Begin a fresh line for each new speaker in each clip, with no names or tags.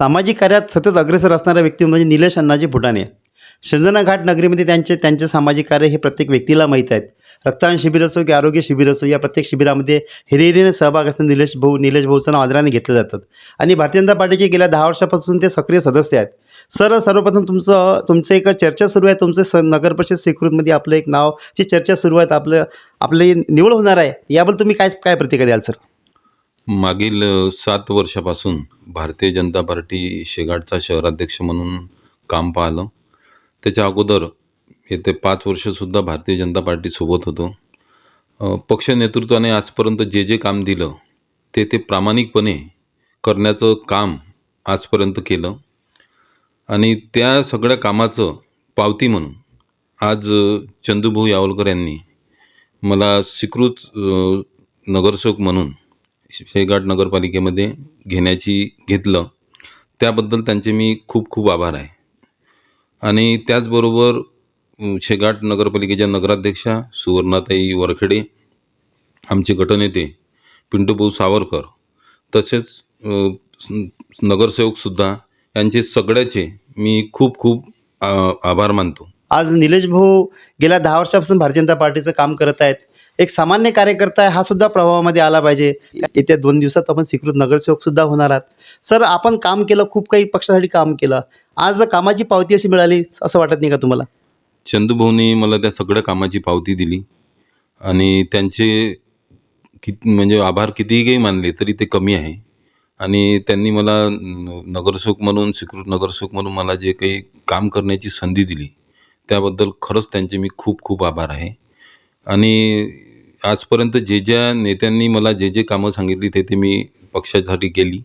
सामाजिक कार्यात सतत अग्रेसर असणारा व्यक्ती म्हणजे निलेश अण्णाजी फुटाणे शिंजना घाट नगरीमध्ये त्यांचे त्यांचे सामाजिक कार्य हे प्रत्येक व्यक्तीला माहीत आहेत. रक्तदान शिबिर असो की आरोग्य शिबिर असो या प्रत्येक शिबिरामध्ये हिरिहिरीने सहभाग असणारे निलेश भाऊ निलेश भाऊचं नाव आदराने घेतलं जातात आणि भारतीय जनता पार्टीचे गेल्या दहा वर्षापासून ते सक्रिय सदस्य आहेत. सर सर्वप्रथम तुमचं तुमचं एक चर्चा सुरू आहे. तुमचं स नगर परिषद स्वीकृतमध्ये आपलं एक नावची चर्चा सुरू आहे आपलं आपली निवड होणार आहे. याबद्दल तुम्ही काय काय प्रतिक्रिया द्याल सर?
मागील सात वर्षापासून भारतीय जनता पार्टी शेगाटचा शहराध्यक्ष म्हणून काम पाहिलं. त्याच्या अगोदर येते पाच वर्षसुद्धा भारतीय जनता पार्टीसोबत होतो. पक्ष नेतृत्वाने आजपर्यंत जे जे काम दिलं ते ते प्रामाणिकपणे करण्याचं काम आजपर्यंत केलं. आणि त्या सगळ्या कामाचं पावती म्हणून आज चंदूभाऊ यावलकर यांनी मला स्वीकृत नगरसेवक म्हणून शेगाट नगरपालिकेमध्ये घेण्याची घेतलं त्याबद्दल त्यांचे मी खूप खूप आभार आहे. आणि त्याचबरोबर शेगाट नगरपालिकेच्या नगराध्यक्षा सुवर्णाताई वरखेडे आमचे गटनेते पिंटूभाऊ सावरकर तसेच नगरसेवकसुद्धा यांचे सगळ्याचे मी खूप खूप आभार मानतो.
आज निलेश भाऊ गेल्या दहा वर्षापासून भारतीय जनता पार्टीचं काम करत आहेत. एक सामान्य कार्यकर्ता आहे हा सुद्धा प्रभावामध्ये आला पाहिजे. येत्या दोन दिवसात आपण स्वीकृत नगरसेवक सुद्धा होणार आहात. सर आपण काम केलं खूप काही पक्षासाठी काम केलं. आज कामाची पावती अशी मिळाली असं वाटत नाही का तुम्हाला?
चंदूभाऊनी मला त्या सगळ्या कामाची पावती दिली. आणि त्यांचे किती म्हणजे आभार कितीही काही मानले तरी ते कमी आहे. आणि त्यांनी मला न- नगरसेवक म्हणून स्वीकृत नगरसेवक म्हणून मला जे काही काम करण्याची संधी दिली त्याबद्दल खरंच त्यांचे मी खूप खूप आभार आहे. आणि आजपर्यंत जे ज्या नेत्यांनी मला जे जे कामं सांगितली ते ते मी पक्षासाठी केली.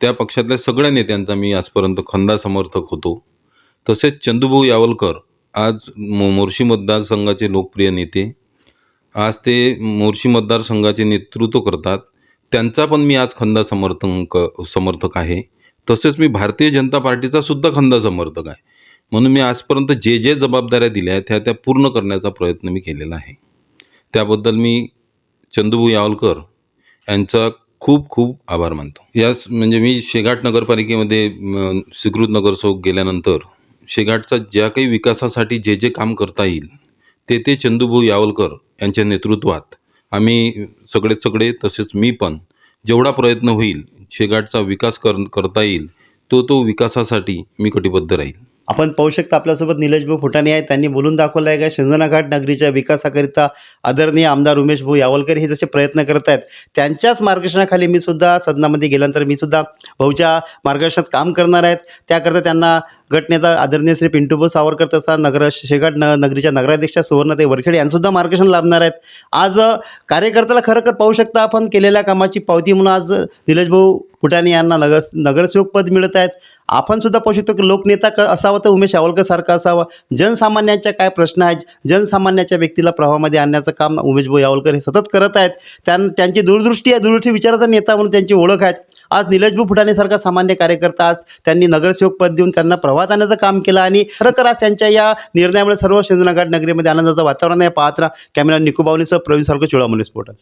त्या पक्षातल्या सगळ्या नेत्यांचा मी आजपर्यंत खंदा समर्थक होतो. तसेच चंदूभाऊ यावलकर आज मो मोर्शी मतदारसंघाचे लोकप्रिय नेते. आज ते मोर्शी मतदारसंघाचे नेतृत्व करतात. त्यांचा पण मी आज खंदा समर्थक समर्थक आहे. तसेच मी भारतीय जनता पार्टीचा सुद्धा खंदा समर्थक आहे. म्हणून मी आजपर्यंत जे जे जबाबदाऱ्या दिल्या आहेत त्या त्या पूर्ण करण्याचा प्रयत्न मी केलेला आहे. त्याबद्दल मी चंदूभाऊ यावलकर यांचा खूप खूप आभार मानतो. यास म्हणजे मी शेघाट नगरपालिकेमध्ये स्वीकृत नगरसेवक गेल्यानंतर शेघाटचा ज्या काही विकासासाठी जे जे काम करता येईल ते ते चंदूभाऊ यावलकर यांच्या नेतृत्वात आम्ही सगळे सगळे तसेच मी पण जेवढा प्रयत्न होईल शेघाटचा विकास कर करता येईल तो तो विकासासाठी मी कटिबद्ध राहील.
आपण पाहू शकता आपल्यासोबत निलेश भाऊ फुटाणे आहेत. त्यांनी बोलून दाखवलं आहे का? शंजनाघाट नगरीच्या विकासाकरिता आदरणीय आमदार उमेश भाऊ यावलकर हे जसे प्रयत्न करत आहेत त्यांच्याच मार्गदर्शनाखाली मी सुद्धा सदनामध्ये गेल्यानंतर मी सुद्धा भाऊच्या मार्गदर्शनात काम करणार आहेत. त्याकरता त्यांना गटनेता आदरणीय श्री पिंटूभाऊ सावरकर तसा नगर शेगाट न नगरीच्या नगराध्यक्षा सुवर्णताई वरखेडे यांसुद्धा मार्गदर्शन लाभणार आहेत. आज कार्यकर्त्याला खरं पाहू शकता आपण केलेल्या कामाची पावती म्हणून आज निलेश भाऊ फुटाणे यांना नगर नगरसेवक पद मिळत आहेत? आपण सुद्धा पाहू शकतो की लोकनेता क असावा तर उमेश यावलकर सारखा असावा. जनसामान्यांच्या काय प्रश्न आहेत? जनसामान्याच्या व्यक्तीला प्रवाहामध्ये आणण्याचं काम उमेश भाऊ यावलकर हे सतत करत आहेत. त्यां त्यांची दूरदृष्टी आहे दूरदृष्टी विचाराचा नेता म्हणून त्यांची ओळख आहेत. आज निलेश फुटाणेसारखा सामान्य कार्यकर्ता आज त्यांनी नगरसेवक पद देऊन त्यांना प्रवाहात आणण्याचं काम केलं आणि खरं आज त्यांच्या या निर्णयामुळे सर्व शंजनाघाट नगरीमध्ये आनंदाचं वातावरण आहे. पाहत राहा. कॅमेरा निकोबावनीसह प्रवीण सारखं चुळामुळे स्फोटक